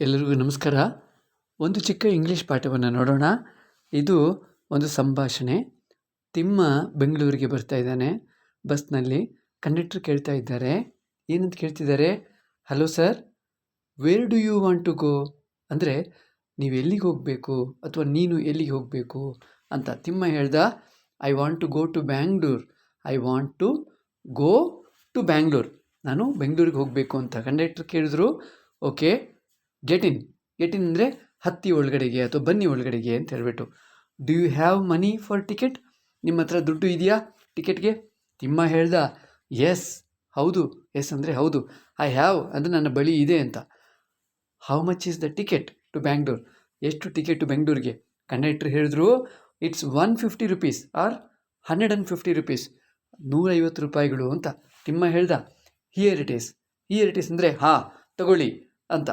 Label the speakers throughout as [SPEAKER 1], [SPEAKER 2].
[SPEAKER 1] ಎಲ್ಲರಿಗೂ ನಮಸ್ಕಾರ. ಒಂದು ಚಿಕ್ಕ ಇಂಗ್ಲೀಷ್ ಪಾಠವನ್ನು ನೋಡೋಣ. ಇದು ಒಂದು ಸಂಭಾಷಣೆ. ತಿಮ್ಮ ಬೆಂಗಳೂರಿಗೆ ಬರ್ತಾ ಇದ್ದಾನೆ. ಬಸ್ನಲ್ಲಿ ಕಂಡಕ್ಟರ್ ಕೇಳ್ತಾ ಇದ್ದಾರೆ. ಏನಂತ ಕೇಳ್ತಿದ್ದಾರೆ? Hello sir where do you want to go ಅಂದರೆ, ನೀವು ಎಲ್ಲಿಗೆ ಹೋಗಬೇಕು ಅಥವಾ ನೀನು ಎಲ್ಲಿಗೆ ಹೋಗಬೇಕು? ಅಂತ ತಿಮ್ಮ ಹೇಳ್ದ I want to go to Bangalore I want to go to Bangalore ನಾನು ಬೆಂಗಳೂರಿಗೆ ಹೋಗಬೇಕು ಅಂತ ಕಂಡಕ್ಟರ್ ಕೇಳಿದ್ರು. ಓಕೆ ಗೆಟ್ ಇನ್ ಗೆಟ್ ಅಂದರೆ ಹತ್ತಿ ಒಳಗಡೆಗೆ ಅಥವಾ ಬನ್ನಿ ಒಳಗಡೆಗೆ ಅಂತ ಹೇಳಿಬಿಟ್ಟು. Do you have money for ticket ನಿಮ್ಮ ಹತ್ರ ದುಡ್ಡು ಇದೆಯಾ? ಟಿಕೆಟ್ಗೆ ತಿಮ್ಮ ಹೇಳ್ದ ಎಸ್ ಹೌದು. ಎಸ್ ಅಂದರೆ ಹೌದು. ಐ ಹ್ಯಾವ್ ಅಂದರೆ ನನ್ನ ಬಳಿ ಇದೆ ಅಂತ. How much is the ticket to Bangalore ಎಷ್ಟು ಟಿಕೆಟ್ ಟು ಬೆಂಗಳೂರಿಗೆ ಕಂಡಕ್ಟ್ರ್ ಹೇಳಿದ್ರು it's one fifty rupees or hundred and fifty rupees ನೂರೈವತ್ತು ರೂಪಾಯಿಗಳು ಅಂತ ತಿಮ್ಮ ಹೇಳ್ದ here it is here it is ಅಂದರೆ, ಹಾಂ, ತಗೊಳ್ಳಿ ಅಂತ.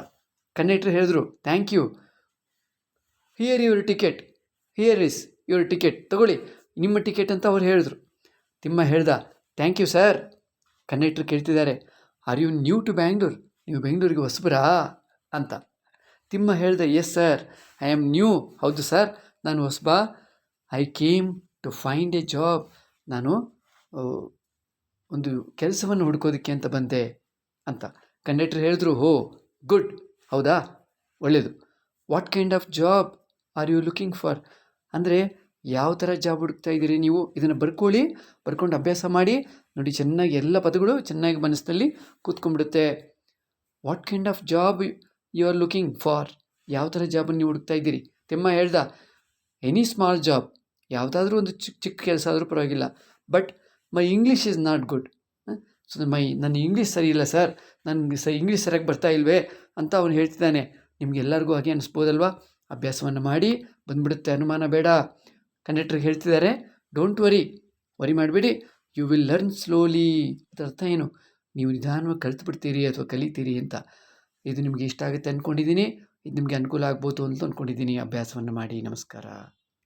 [SPEAKER 1] ಕಂಡಕ್ಟರ್ ಹೇಳಿದ್ರು, thank you. Here your ticket here is your ticket ತಗೊಳ್ಳಿ. ನಿಮ್ಮ ಟಿಕೆಟ್ ಅಂತ ಅವ್ರು ಹೇಳಿದ್ರು. ತಿಮ್ಮ ಹೇಳ್ದ, ಥ್ಯಾಂಕ್ ಯು ಸರ್. ಕಂಡಕ್ಟರ್ ಕೇಳ್ತಿದ್ದಾರೆ are you new to Bangalore ನೀವು ಬೆಂಗಳೂರಿಗೆ ಹೊಸಬರಾ? ಅಂತ. ತಿಮ್ಮ ಹೇಳ್ದ yes sir I am new ಹೌದು ಸರ್. ನಾನು ಹೊಸಬ? I came to find a job ನಾನು ಒಂದು ಕೆಲಸವನ್ನು ಹುಡ್ಕೋದಕ್ಕೆ ಅಂತ ಬಂದೆ. ಅಂತ. ಕಂಡಕ್ಟರ್ ಹೇಳಿದ್ರು ಹೋ ಗುಡ್. ಹೌದಾ? ಒಳ್ಳೆಯದು what kind of job are you looking for ಅಂದರೆ ಯಾವ ಥರ ಜಾಬ್ ಹುಡುಕ್ತಾ ಇದ್ದೀರಿ ನೀವು? ಇದನ್ನು ಬರ್ಕೊಳ್ಳಿ, ಬರ್ಕೊಂಡು ಅಭ್ಯಾಸ ಮಾಡಿ, ನೋಡಿ ಚೆನ್ನಾಗಿ ಎಲ್ಲ ಪದಗಳು ಚೆನ್ನಾಗಿ ಮನಸ್ಸಿನಲ್ಲಿ ಕೂತ್ಕೊಂಡ್ಬಿಡುತ್ತೆ. What kind of job you are looking for ಯಾವ ಥರ ಜಾಬನ್ನು ನೀವು ಹುಡುಕ್ತಾ ಇದ್ದೀರಿ? ತಿಮ್ಮ ಹೇಳ್ದ. ಎನಿ ಸ್ಮಾಲ್ ಜಾಬ್ ಯಾವುದಾದ್ರೂ ಒಂದು ಚಿಕ್ಕ ಚಿಕ್ಕ ಕೆಲಸ ಆದರೂ ಪರವಾಗಿಲ್ಲ. But my English is not good so my ನನ್ನ ಇಂಗ್ಲೀಷ್ ಸರಿ ಸರ್ ನನಗೆ ಸ ಇಂಗ್ಲೀಷ್ ಸರಿಯಾಗಿ ಬರ್ತಾ ಇಲ್ವೇ ಅಂತ ಅವನು ಹೇಳ್ತಿದ್ದಾನೆ. ನಿಮಗೆಲ್ಲರಿಗೂ ಹಾಗೆ ಅನಿಸ್ಬೋದಲ್ವಾ? ಅಭ್ಯಾಸವನ್ನು ಮಾಡಿ, ಬಂದ್ಬಿಡುತ್ತೆ. ಅನುಮಾನ ಬೇಡ. ಕಂಡಕ್ಟರ್ಗೆ ಹೇಳ್ತಿದ್ದಾರೆ. ಡೋಂಟ್ ವರಿ ವರಿ ಮಾಡಬೇಡಿ. ಯು ವಿಲ್ ಲರ್ನ್ ಸ್ಲೋಲಿ ಅದರ ಅರ್ಥ ಏನು? ನೀವು ನಿಧಾನವಾಗಿ ಕಲ್ತು ಬಿಡ್ತೀರಿ ಅಥವಾ ಕಲಿತೀರಿ ಅಂತ. ಇದು ನಿಮಗೆ ಇಷ್ಟ ಆಗುತ್ತೆ ಅಂದ್ಕೊಂಡಿದ್ದೀನಿ ಇದು ನಿಮಗೆ ಅನುಕೂಲ ಆಗ್ಬೋದು ಅಂತ ಅಂದ್ಕೊಂಡಿದ್ದೀನಿ ಅಭ್ಯಾಸವನ್ನು ಮಾಡಿ. ನಮಸ್ಕಾರ.